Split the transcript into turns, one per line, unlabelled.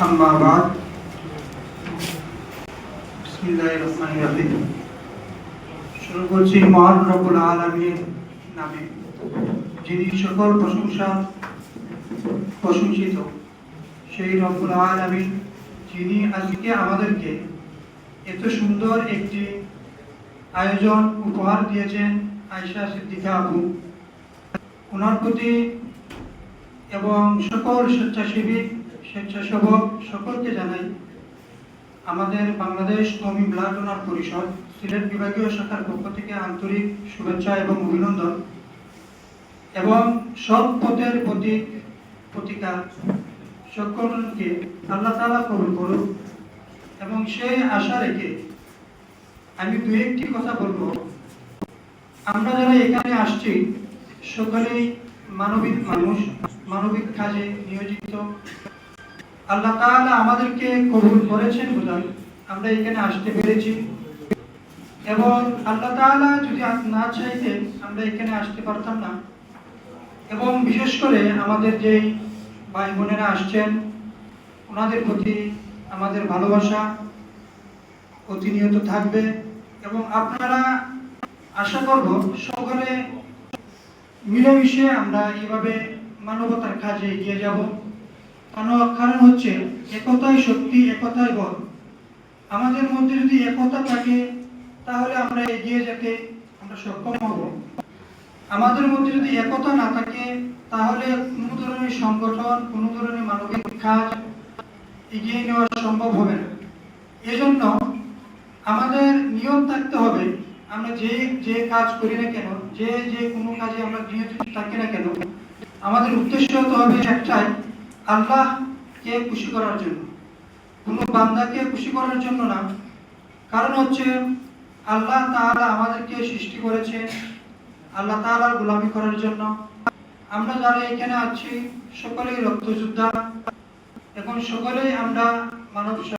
أما بعد بسم الله الرحمن الرحيم শুরু করছি মহান রব্বুল আলমীর নামে যিনি সকল প্রশংসা প্রশংসিত সেই রব্বুল আলমী যিনি আজকে আমাদেরকে এত সুন্দর একটি আয়োজন উপহার দিয়েছেন আয়সা সিদ্দিকা আপু ওনার প্রতি এবং সকল স্বেচ্ছাসেবী স্বেচ্ছাসেবক সকলকে জানাই, আমাদের বাংলাদেশ কমি ব্লাড ডোনার পরিষদ, সিলেট বিভাগীয় শাখার পক্ষ থেকে আন্তরিক শুভেচ্ছা এবং অভিনন্দন এবং সব পথের প্রতি প্রতিকার সকলকে আল্লাহ তাআলা কবুল করুক এবং সেই আশা রেখে আমি দু একটি কথা বলব। আমরা যারা এখানে আসছি, সকলেই মানবিক মানুষ, মানবিক কাজে নিয়োজিত। আল্লাহ তাআলা আমাদেরকে কবুল করেছেন বোধহয় আমরা এখানে আসতে পেরেছি। এবং আল্লাহ তাআলা যদি না চাইতেন আমরা এখানে আসতে পারতাম না। এবং বিশেষ করে আমাদের যেই ভাই বোনেরা আসছেন, ওনাদের প্রতি আমাদের ভালোবাসা প্রতিনিয়ত থাকবে। এবং আপনারা আশা করব সকলে মিলেমিশে আমরা এইভাবে মানবতার কাজে এগিয়ে যাব। কারণ হচ্ছে একতাই শক্তি, একতাই বল। আমাদের মধ্যে যদি একতা থাকে, তাহলে আমরা এগিয়ে যেতে আমরা সক্ষম হব। আমাদের মধ্যে যদি একতা না থাকে, তাহলে কোনো ধরনের সংগঠন, কোনো ধরনের মানবিক কাজ এগিয়ে নেওয়া সম্ভব হবে না। এজন্য আমাদের নিয়ম থাকতে হবে, আমরা যে যে কাজ করি না কেন, যে যে কোনো কাজে আমরা নিয়োজিত থাকি না কেন, আমাদের উদ্দেশ্য হতে হবে একটাই আল্লাহকে খুশি করার জন্য? কোনো বান্দাকে খুশি করার জন্য না। কারণ হচ্ছে আল্লাহ তাআলা আমাদেরকে সৃষ্টি করেছে আল্লাহ তাআলার গোলামি করার জন্য। আমরা যারা এখানে আছি, সকলেই রক্তযোদ্ধা। এখন সকলেই আমরা মানব